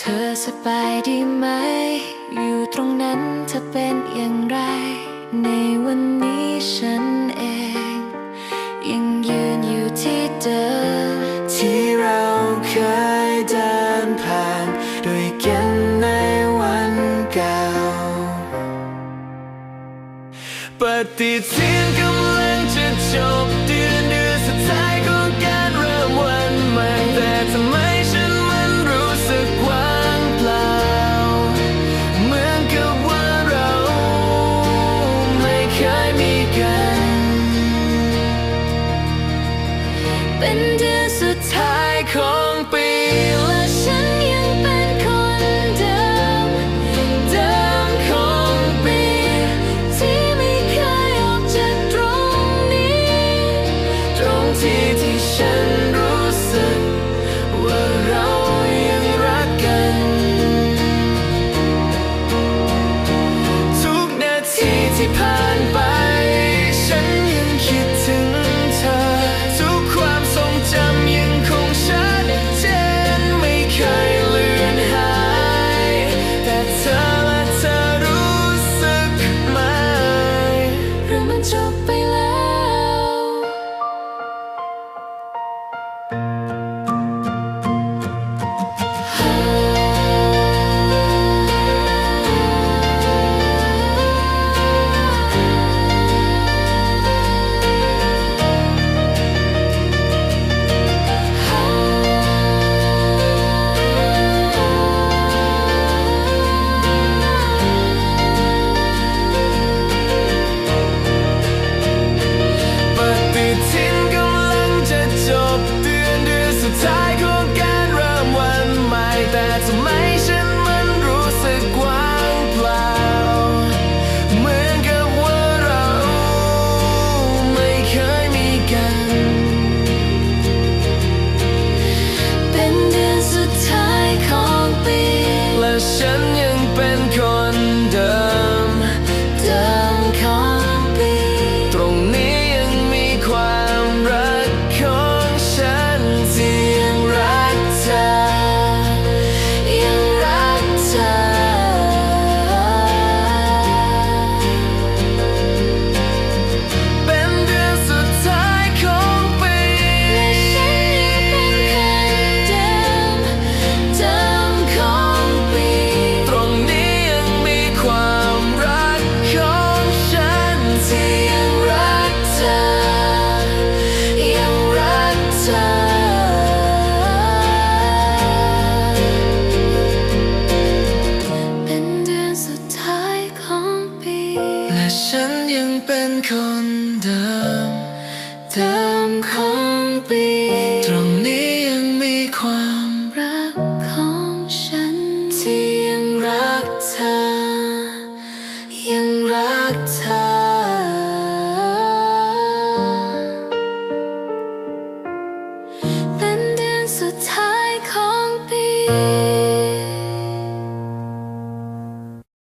เธอสบายดีไหม อยู่ตรงนั้นเธอเป็นอย่างไร ในวันนี้ฉันเอง ยังยืนอยู่ที่เดิมที่เราเคยเดินผ่านด้วยกันในวันเก่าปฏิทินกำลังจะจบ Bend is a tycoon. to my คนเดิมเดิมของปี ตรงนี้ยังมีความรักของฉัน ที่ยังรักเธอ ยังรักเธอ